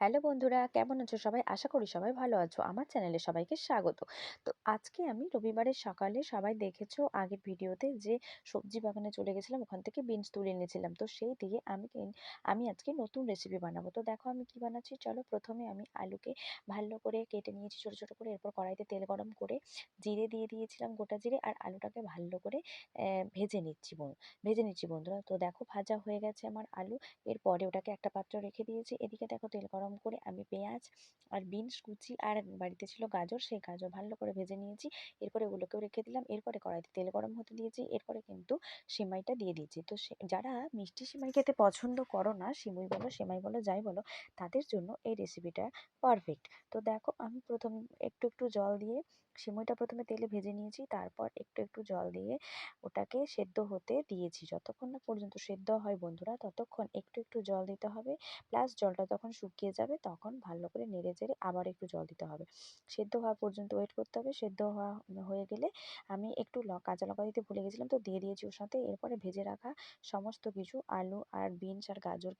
Hello বন্ধুরা, কেমন আছো সবাই? আশা করি সবাই ভালো আছো। আমার চ্যানেলে সবাইকে স্বাগত। তো আজকে আমি রবিবারের সকালে সবাই দেখেছ আগের ভিডিওতে যে সবজি বাগানে চলে গেছিলাম, ওখান থেকে বিনস তুলে এনেছিলাম। তো সেই দিয়ে আমি আমি আজকে নতুন রেসিপি বানাবো। তো দেখো আমি কি বানাচ্ছি, চলো প্রথমে আমি আলুকে ভালো করে কেটে নিয়েছি ছোটো ছোটো করে। এরপর কড়াইতে তেল গরম করে জিরে দিয়ে দিয়েছিলাম গোটা জিরে আর আলুটাকে ভালো করে ভেজে নিচ্ছি ভেজে নিচ্ছি বন্ধুরা। তো দেখো ভাজা হয়ে গেছে আমার আলু। এরপরে ওটাকে একটা পাত্র রেখে দিয়েছি। এদিকে দেখো তেল গরম করে আমি পেঁয়াজ আর বিনস, কুচি আর বাড়িতে ছিল গাজর, সেই গাজর ভালো করে ভেজে নিয়েছি। এরপরে ওগুলোকেও রেখে দিলাম। এরপরে কড়াইতে তেল গরম হতে দিয়েছি। এরপরে কিন্তু সিমাইটা দিয়ে দিয়েছি। তো যারা মিষ্টি সিমাই খেতে পছন্দ করো না সিমুই বলো, সেমাই বলো, যাই বলো, তাদের জন্য এই রেসিপিটা পারফেক্ট তো দেখো, আমি প্রথম একটু একটু জল দিয়ে সিমইটা প্রথমে তেলে ভেজে নিয়েছি। তারপর একটু একটু জল দিয়ে ওটাকে সেদ্ধ হতে দিয়েছি। যতক্ষণ না পর্যন্ত সেদ্ধ হয় বন্ধুরা, ততক্ষণ একটু একটু জল দিতে হবে। প্লাস জলটা যখন শুকিয়ে যাবে তখন ভালো করে নেড়ে চেড়ে আবার একটু জল দিতে হবে। সেদ্ধ হওয়া পর্যন্ত ওয়েট করতে হবে। সেদ্ধ হওয়া হয়ে গেলে আমি একটু কাঁচা লঙ্কা দিতে ভুলে গেছিলাম তো দিয়ে দিয়েছি ওর সাথে। এরপরে ভেজে রাখা সমস্ত কিছু আলু আর বিনস আর গাজর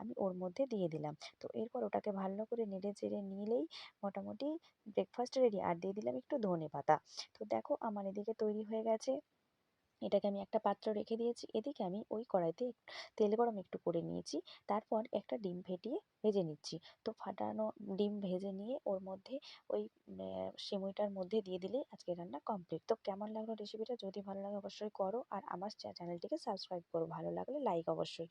আমি ওর মধ্যে দিয়ে দিলাম। তো এরপর ওটাকে ভালো করে নেড়ে চেড়ে নিলেই মোটামুটি ব্রেকফাস্ট রেডি আর দিয়ে দিলাম একটু ধনে পাতা তো দেখো আমার এদিকে তৈরি হয়ে গেছে। এটাকে আমি একটা পাত্র রেখে দিয়েছি। এদিকে আমি ওই কড়াইতে তেল গরম একটু করে নিয়েছি। তারপর একটা ডিম ফেটিয়ে ভেজে নিচ্ছি। তো ফাটানো ডিম ভেজে নিয়ে ওর মধ্যে ওই সিমুইটার মধ্যে দিয়ে দিলেই আজকে রান্না কমপ্লিট তো কেমন লাগল রেসিপিটা যদি ভালো লাগে অবশ্যই করো। আর আমার চ্যানেলটিকে সাবস্ক্রাইব করো। ভালো লাগলে লাইক অবশ্যই।